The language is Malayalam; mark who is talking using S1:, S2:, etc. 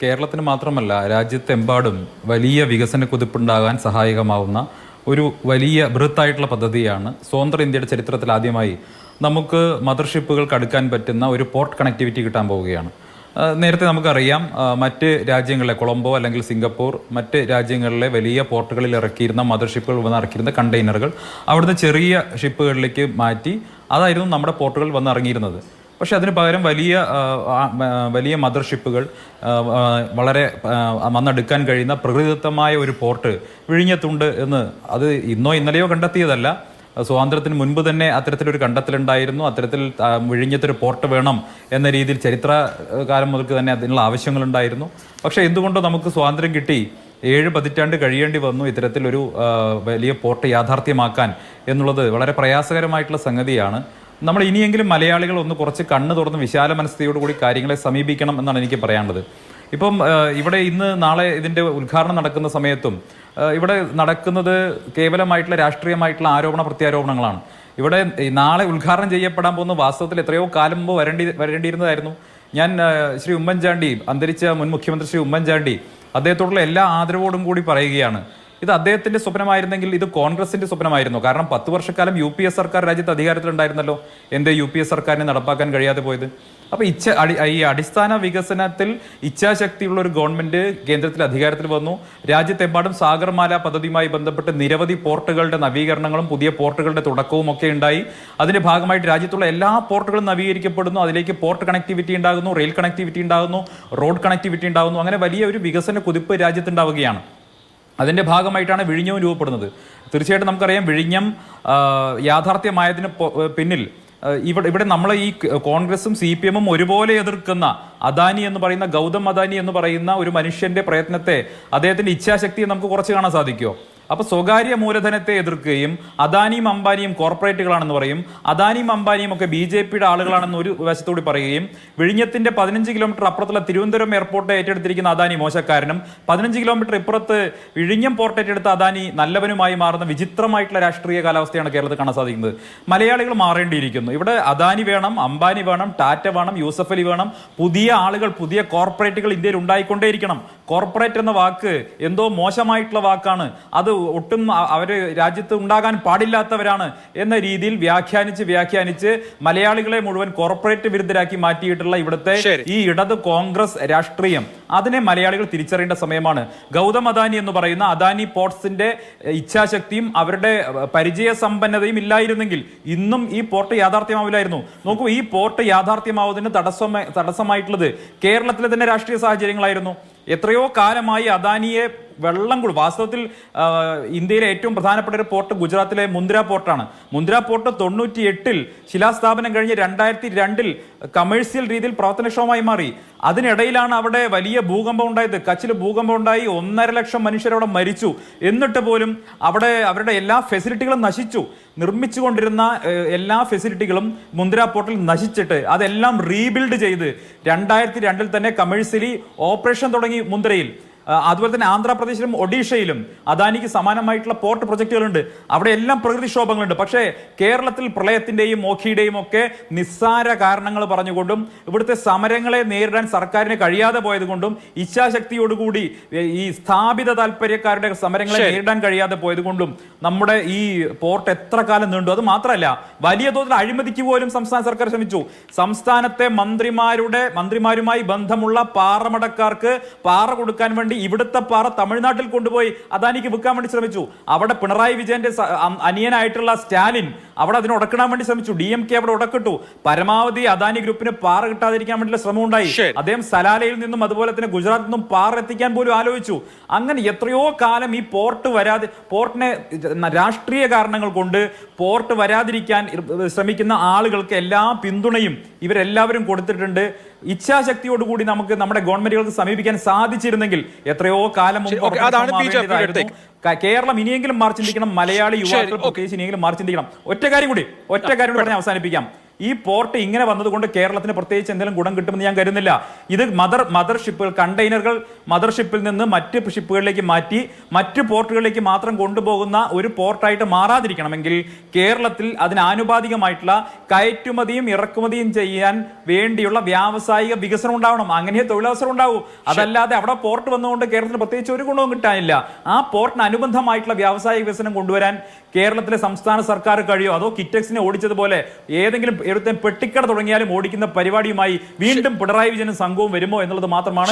S1: കേരളത്തിന് മാത്രമല്ല രാജ്യത്തെമ്പാടും വലിയ വികസന കുതിപ്പുണ്ടാകാൻ സഹായകമാവുന്ന ഒരു വലിയ ബൃഹത്തായിട്ടുള്ള പദ്ധതിയാണ് സ്വതന്ത്ര ഇന്ത്യയുടെ ചരിത്രത്തിൽ ആദ്യമായി നമുക്ക് മദർഷിപ്പുകൾക്ക് അടുക്കാൻ പറ്റുന്ന ഒരു പോർട്ട് കണക്ടിവിറ്റി കിട്ടാൻ പോവുകയാണ്. നേരത്തെ നമുക്കറിയാം മറ്റ് രാജ്യങ്ങളിലെ കൊളംബോ അല്ലെങ്കിൽ സിംഗപ്പൂർ മറ്റ് രാജ്യങ്ങളിലെ വലിയ പോർട്ടുകളിൽ ഇറക്കിയിരുന്ന മദർഷിപ്പുകൾ വന്ന് ഇറക്കിയിരുന്ന കണ്ടെയ്നറുകൾ അവിടുന്ന് ചെറിയ ഷിപ്പുകളിലേക്ക് മാറ്റി അതായിരുന്നു നമ്മുടെ പോർട്ടുകൾ വന്ന് ഇറങ്ങിയിരുന്നത്. പക്ഷെ അതിന് പകരം വലിയ വലിയ മദർഷിപ്പുകൾ വളരെ വന്നെടുക്കാൻ കഴിയുന്ന പ്രകൃതിദത്തമായ ഒരു പോർട്ട് വിഴിഞ്ഞത്തുണ്ട് എന്ന് അത് ഇന്നോ ഇന്നലെയോ കണ്ടെത്തിയതല്ല. സ്വാതന്ത്ര്യത്തിന് മുൻപ് തന്നെ അത്തരത്തിലൊരു കണ്ടെത്തലുണ്ടായിരുന്നു. അത്തരത്തിൽ വിഴിഞ്ഞത്തൊരു പോർട്ട് വേണം എന്ന രീതിയിൽ ചരിത്രകാലം മുതൽക്ക് തന്നെ അതിനുള്ള ആവശ്യങ്ങളുണ്ടായിരുന്നു. പക്ഷേ എന്തുകൊണ്ടോ നമുക്ക് സ്വാതന്ത്ര്യം കിട്ടി. ഏഴ് പതിറ്റാണ്ട് കഴിയേണ്ടി വന്നു ഇത്തരത്തിലൊരു വലിയ പോർട്ട് യാഥാർത്ഥ്യമാക്കാൻ എന്നുള്ളത് വളരെ പ്രയാസകരമായിട്ടുള്ള സംഗതിയാണ്. നമ്മൾ ഇനിയെങ്കിലും മലയാളികൾ ഒന്ന് കുറച്ച് കണ്ണ് തുറന്ന് വിശാല മനസ്ഥയോടുകൂടി കാര്യങ്ങളെ സമീപിക്കണം എന്നാണ് എനിക്ക് പറയാനുള്ളത്. ഇപ്പം ഇവിടെ ഇന്ന് നാളെ ഇതിന്റെ ഉദ്ഘാടനം നടക്കുന്ന സമയത്തും ഇവിടെ നടക്കുന്നത് കേവലമായിട്ടുള്ള രാഷ്ട്രീയമായിട്ടുള്ള ആരോപണ പ്രത്യാരോപണങ്ങളാണ്. ഇവിടെ നാളെ ഉദ്ഘാടനം ചെയ്യപ്പെടാൻ പോകുന്ന വാസ്തവത്തിൽ എത്രയോ കാലം മുമ്പ് വരേണ്ടി വരേണ്ടിയിരുന്നതായിരുന്നു. ഞാൻ ശ്രീ ഉമ്മൻചാണ്ടി അന്തരിച്ച മുൻ മുഖ്യമന്ത്രി ശ്രീ ഉമ്മൻചാണ്ടി അദ്ദേഹത്തോടുള്ള എല്ലാ ആദരവോടും കൂടി പറയുകയാണ്. ഇത് അദ്ദേഹത്തിന്റെ സ്വപ്നമായിരുന്നെങ്കിൽ ഇത് കോൺഗ്രസിന്റെ സ്വപ്നമായിരുന്നു. കാരണം പത്ത് വർഷക്കാലം യു പി എസ് സർക്കാർ രാജ്യത്ത് അധികാരത്തിലുണ്ടായിരുന്നല്ലോ. എന്തേ യു പി എസ് സർക്കാരിനെ നടപ്പാക്കാൻ കഴിയാതെ പോയത്? അപ്പൊ ഇച്ഛ ഈ അടിസ്ഥാന വികസനത്തിൽ ഇച്ഛാശക്തിയുള്ള ഒരു ഗവൺമെന്റ് കേന്ദ്രത്തിൽ അധികാരത്തിൽ വന്നു. രാജ്യത്തെമ്പാടും സാഗർമാല പദ്ധതിയുമായി ബന്ധപ്പെട്ട് നിരവധി പോർട്ടുകളുടെ നവീകരണങ്ങളും പുതിയ പോർട്ടുകളുടെ തുടക്കവും ഒക്കെ ഉണ്ടായി. അതിന്റെ ഭാഗമായിട്ട് രാജ്യത്തുള്ള എല്ലാ പോർട്ടുകളും നവീകരിക്കപ്പെടുന്നു. അതിലേക്ക് പോർട്ട് കണക്ടിവിറ്റി ഉണ്ടാകുന്നു റെയിൽ കണക്ടിവിറ്റി ഉണ്ടാകുന്നു റോഡ് കണക്ടിവിറ്റി ഉണ്ടാകുന്നു. അങ്ങനെ വലിയ ഒരു വികസന കുതിപ്പ് രാജ്യത്തുണ്ടാവുകയാണ്. അതിന്റെ ഭാഗമായിട്ടാണ് വിഴിഞ്ഞവും രൂപപ്പെടുന്നത്. തീർച്ചയായിട്ടും നമുക്കറിയാം വിഴിഞ്ഞം യാഥാർത്ഥ്യമായതിന് പിന്നിൽ ഇവിടെ ഇവിടെ നമ്മൾ ഈ കോൺഗ്രസും സി പി എമ്മും ഒരുപോലെ എതിർക്കുന്ന അദാനി എന്ന് പറയുന്ന ഗൗതം അദാനി എന്ന് പറയുന്ന ഒരു മനുഷ്യന്റെ പ്രയത്നത്തെ അദ്ദേഹത്തിന്റെ ഇച്ഛാശക്തിയെ നമുക്ക് കുറച്ച് കാണാൻ സാധിക്കുമോ അപ്പൊ സ്വകാര്യ മൂലധനത്തെ എതിർക്കുകയും അദാനിയും അംബാനിയും കോർപ്പറേറ്റുകളാണെന്ന് പറയും. അദാനിയും അംബാനിയും ഒക്കെ ബി ജെ പിയുടെ ആളുകളാണെന്ന് ഒരു വശത്തുകൂടി പറയുകയും വിഴിഞ്ഞത്തിന്റെ പതിനഞ്ച് കിലോമീറ്റർ അപ്പുറത്തുള്ള തിരുവനന്തപുരം എയർപോർട്ട് ഏറ്റെടുത്തിരിക്കുന്ന അദാനി മോശക്കാരനും പതിനഞ്ച് കിലോമീറ്റർ ഇപ്പുറത്ത് വിഴിഞ്ഞം പോർട്ട് ഏറ്റെടുത്ത അദാനി നല്ലവനുമായി മാറുന്ന വിചിത്രമായിട്ടുള്ള രാഷ്ട്രീയ കാലാവസ്ഥയാണ് കേരളത്തിൽ കാണാൻ സാധിക്കുന്നത്. മലയാളികൾ മാറേണ്ടിയിരിക്കുന്നു. ഇവിടെ അദാനി വേണം അംബാനി വേണം ടാറ്റ വേണം യൂസഫ് അലി വേണം. പുതിയ ആളുകൾ പുതിയ കോർപ്പറേറ്റുകൾ ഇന്ത്യയിൽ ഉണ്ടായിക്കൊണ്ടേയിരിക്കണം. കോർപ്പറേറ്റ് എന്ന വാക്ക് എന്തോ മോശമായിട്ടുള്ള വാക്കാണ്. അത് ഒട്ടും അവർ രാജ്യത്ത് ഉണ്ടാകാൻ പാടില്ലാത്തവരാണ് എന്ന രീതിയിൽ വ്യാഖ്യാനിച്ച് വ്യാഖ്യാനിച്ച് മലയാളികളെ മുഴുവൻ കോർപ്പറേറ്റ് വിരുദ്ധരാക്കി മാറ്റിയിട്ടുള്ള ഇവിടുത്തെ ഈ ഇടത് കോൺഗ്രസ് രാഷ്ട്രീയം. അതിനെ മലയാളികൾ തിരിച്ചറിയേണ്ട സമയമാണ്. ഗൗതം അദാനി എന്ന് പറയുന്ന അദാനി പോർട്സിന്റെ ഇച്ഛാശക്തിയും അവരുടെ പരിചയ സമ്പന്നതയും ഇല്ലായിരുന്നെങ്കിൽ ഇന്നും ഈ പോർട്ട് യാഥാർത്ഥ്യമാവില്ലായിരുന്നു. നോക്കൂ ഈ പോർട്ട് യാഥാർത്ഥ്യമാവുന്നതിന് തടസ്സമായി തടസ്സമായിട്ടുള്ളത് കേരളത്തിലെ തന്നെ രാഷ്ട്രീയ സാഹചര്യങ്ങളായിരുന്നു. എത്രയോ കാലമായി അദാനിയെ വെള്ളം കൂടും. വാസ്തവത്തിൽ ഇന്ത്യയിലെ ഏറ്റവും പ്രധാനപ്പെട്ട ഒരു പോർട്ട് ഗുജറാത്തിലെ മുന്ദ്ര പോർട്ടാണ്. മുന്ദ്ര പോർട്ട് തൊണ്ണൂറ്റി എട്ടിൽ ശിലാസ്ഥാപനം കഴിഞ്ഞ് രണ്ടായിരത്തി രണ്ടിൽ കമേഴ്സ്യൽ രീതിയിൽ പ്രവർത്തനക്ഷമമായി മാറി. അതിനിടയിലാണ് അവിടെ വലിയ ഭൂകമ്പം ഉണ്ടായത്. കച്ചിൽ ഭൂകമ്പം ഉണ്ടായി. ഒന്നര ലക്ഷം മനുഷ്യർ അവിടെ മരിച്ചു. എന്നിട്ട് പോലും അവിടെ അവരുടെ എല്ലാ ഫെസിലിറ്റികളും നശിച്ചു. നിർമ്മിച്ചുകൊണ്ടിരുന്ന എല്ലാ ഫെസിലിറ്റികളും മുന്ദ്ര പോർട്ടിൽ നശിച്ചിട്ട് അതെല്ലാം റീബിൽഡ് ചെയ്ത് രണ്ടായിരത്തി രണ്ടിൽ തന്നെ കമേഴ്സ്യലി ഓപ്പറേഷൻ തുടങ്ങി മുന്ദ്രയിൽ അതുപോലെ തന്നെ ആന്ധ്രാപ്രദേശിലും ഒഡീഷയിലും അദാനിക്ക് സമാനമായിട്ടുള്ള പോർട്ട് പ്രൊജക്ടുകളുണ്ട്. അവിടെ എല്ലാം പ്രകൃതിക്ഷോഭങ്ങളുണ്ട് പക്ഷേ കേരളത്തിൽ പ്രളയത്തിന്റെയും ഓഖിയുടെയും ഒക്കെ നിസ്സാര കാരണങ്ങൾ പറഞ്ഞുകൊണ്ടും ഇവിടുത്തെ സമരങ്ങളെ നേരിടാൻ സർക്കാരിന് കഴിയാതെ പോയതുകൊണ്ടും ഇച്ഛാശക്തിയോടുകൂടി ഈ സ്ഥാപിത താല്പര്യക്കാരുടെ സമരങ്ങളെ നേരിടാൻ കഴിയാതെ പോയതുകൊണ്ടും നമ്മുടെ ഈ പോർട്ട് എത്ര കാലം നീണ്ടു. അത് മാത്രമല്ല വലിയ തോതിൽ അഴിമതിക്ക് പോലും സംസ്ഥാന സർക്കാർ ശ്രമിച്ചു. സംസ്ഥാനത്തെ മന്ത്രിമാരുടെ മന്ത്രിമാരുമായി ബന്ധമുള്ള പാറമടക്കാർക്ക് പാറ കൊടുക്കാൻ വേണ്ടി ഇവിടുത്തെ പാറ തമിഴ്നാട്ടിൽ കൊണ്ടുപോയി അദാനിക്ക് വിൽക്കാൻ വേണ്ടി ശ്രമിച്ചു. അവിടെ പിണറായി വിജയന്റെ അനിയനായിട്ടുള്ള സ്റ്റാലിൻ അവിടെ അതിന് ഉടക്കിടാൻ വേണ്ടി ശ്രമിച്ചു. ഡി എം കെ അവിടെ ഉടക്കിട്ടു. പരമാവധി അദാനി ഗ്രൂപ്പിന് പാറ കിട്ടാതിരിക്കാൻ വേണ്ടിയുള്ള ശ്രമം ഉണ്ടായി. അദ്ദേഹം സലാലയിൽ നിന്നും അതുപോലെ തന്നെ ഗുജറാത്തിൽ നിന്നും പാറ എത്തിക്കാൻ പോലും ആലോചിച്ചു. അങ്ങനെ എത്രയോ കാലം ഈ പോർട്ട് വരാതെ പോർട്ടിനെ രാഷ്ട്രീയ കാരണങ്ങൾ കൊണ്ട് പോർട്ട് വരാതിരിക്കാൻ ശ്രമിക്കുന്ന ആളുകൾക്ക് എല്ലാ പിന്തുണയും ഇവരെല്ലാവരും കൊടുത്തിട്ടുണ്ട്. ഇച്ഛാശക്തിയോടുകൂടി നമുക്ക് നമ്മുടെ ഗവൺമെന്റുകൾക്ക് സമീപിക്കാൻ സാധിച്ചിരുന്നെങ്കിൽ എത്രയോ കാലം മുമ്പ്
S2: അതാണ് ബി ജെ പി
S1: കേരളം ഇനിയെങ്കിലും മാറി ചിന്തിക്കണം മലയാളി യുവാക്കൾ പ്രത്യേകിച്ച് ഇനിയെങ്കിലും മാറി ചിന്തിക്കണം. ഒറ്റ കാര്യം കൂടി ഒറ്റ കാര്യം കൂടി പറഞ്ഞ് അവസാനിപ്പിക്കാം. ഈ പോർട്ട് ഇങ്ങനെ വന്നതുകൊണ്ട് കേരളത്തിന് പ്രത്യേകിച്ച് എന്തെങ്കിലും ഗുണം കിട്ടുമെന്ന് ഞാൻ കരുതുന്നില്ല. ഇത് മദർ മദർ ഷിപ്പുകൾ കണ്ടെയ്നറുകൾ മദർ ഷിപ്പിൽ നിന്ന് മറ്റ് ഷിപ്പുകളിലേക്ക് മാറ്റി മറ്റ് പോർട്ടുകളിലേക്ക് മാത്രം കൊണ്ടുപോകുന്ന ഒരു പോർട്ടായിട്ട് മാറാതിരിക്കണമെങ്കിൽ കേരളത്തിൽ അതിനാനുപാതികമായിട്ടുള്ള കയറ്റുമതിയും ഇറക്കുമതിയും ചെയ്യാൻ വേണ്ടിയുള്ള വ്യാവസായിക വികസനം ഉണ്ടാവണം. അങ്ങനെ തൊഴിലവസരം ഉണ്ടാവും. അതല്ലാതെ അവിടെ പോർട്ട് വന്നുകൊണ്ട് കേരളത്തിന് പ്രത്യേകിച്ച് ഒരു ഗുണവും കിട്ടാനില്ല. ആ പോർട്ടിന് അനുബന്ധമായിട്ടുള്ള വ്യാവസായിക വികസനം കൊണ്ടുവരാൻ കേരളത്തിലെ സംസ്ഥാന സർക്കാർ കഴിയോ? അതോ കിറ്റക്സിനെ ഓടിച്ചതുപോലെ ഏതെങ്കിലും എടുത്ത പെട്ടിക്കട തുടങ്ങിയാലും ഓടിക്കുന്ന പരിപാടിയുമായി വീണ്ടും പിണറായി വിജയനും സംഘവും വരുമോ എന്നുള്ളത് മാത്രമാണ്